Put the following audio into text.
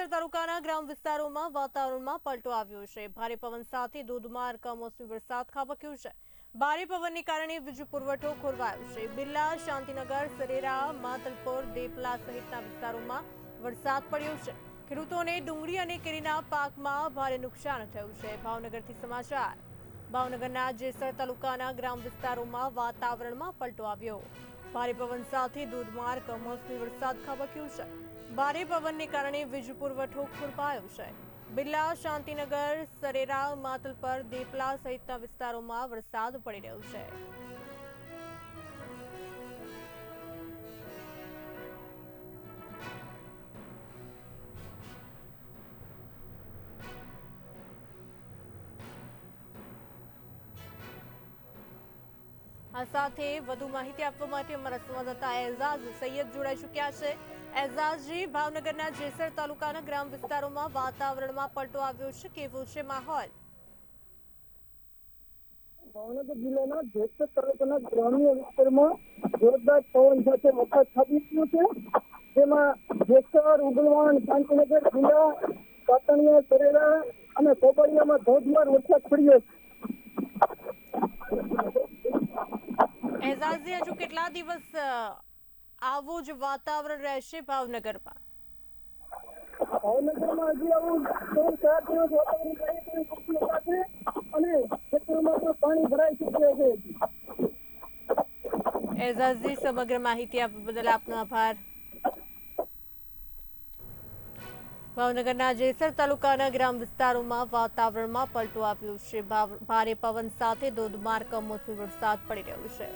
જેસર તાલુકાના ગ્રામ વિસ્તારોમાં વાતાવરણમાં પલટો આવ્યો છે. ભારે પવન સાથે ધોધમાર કમોસમી વરસાદ ખાબક્યો છે. ભારે પવનને કારણે વીજ પુરવઠો ખોરવાયો છે. બિરલા, શાંતિનગર, સરેરા, માતલપુર, દેપલા સહિતના વિસ્તારોમાં વરસાદ પડ્યો છે. ખેડૂતોને ડુંગળી અને કેરીના પાકમાં ભારે નુકસાન થયું છે. ભાવનગરથી સમાચાર. ભાવનગરના જેસર તાલુકાના ગ્રામ વિસ્તારોમાં વાતાવરણમાં પલટો આવ્યો. ભારે પવન સાથે ધોધમાર કમોસમી વરસાદ ખાબક્યો છે. ભારે પવનને કારણે વીજ પુરવઠો ખોરપાયો છે. બિરલા, શાંતિનગર સરેરા માતલપર દેપલા સહિતના વિસ્તારોમાં વરસાદ પડી રહ્યો છે. આ સાથે વધુ માહિતી આપવા માટે અમારા સંવાદદાતા એઝાઝ સૈયદ જોડાઈ ચૂક્યા છે. એઝાઝજી ભાવનગરના જેસર તાલુકાના ગ્રામ વિસ્તારોમાં વાતાવરણમાં પલટો આવ્યો છે. કેવો છે માહોલ? ભાવનગર જિલ્લાના જેસર તાલુકાના ગ્રામ્ય વિસ્તારમાં જોરદાર પવન સાથે વરસાદ ખાબક્યો છે. જેમાં જેસર ઉગલવાણ શાંતિનગર જિલ્લા પાટણિયા સરેરા અને કોબડિયામાં ધોધમાર વરસાદ પડ્યો છે. એઝાઝી હજુ કેટલા દિવસ આવું જ વાતાવરણ રહેશે ભાવનગરમાં. ભાવનગરમાં હજી આવું ત્રણ ચાર દિવસ વાતાવરણ રહે તેવી શક્યતા છે અને ખેતરોમાં પણ પાણી ભરાઈ શકે છે એઝાઝજી સમગ્ર માહિતી આપવા બદલ આપનો આભાર. ભાવનગરના જેસર તાલુકાના ગ્રામ વિસ્તારોમાં વાતાવરણમાં પલટો આવ્યો છે. ભારે પવન સાથે ધોધમાર કમોસમી વરસાદ પડી રહ્યો છે.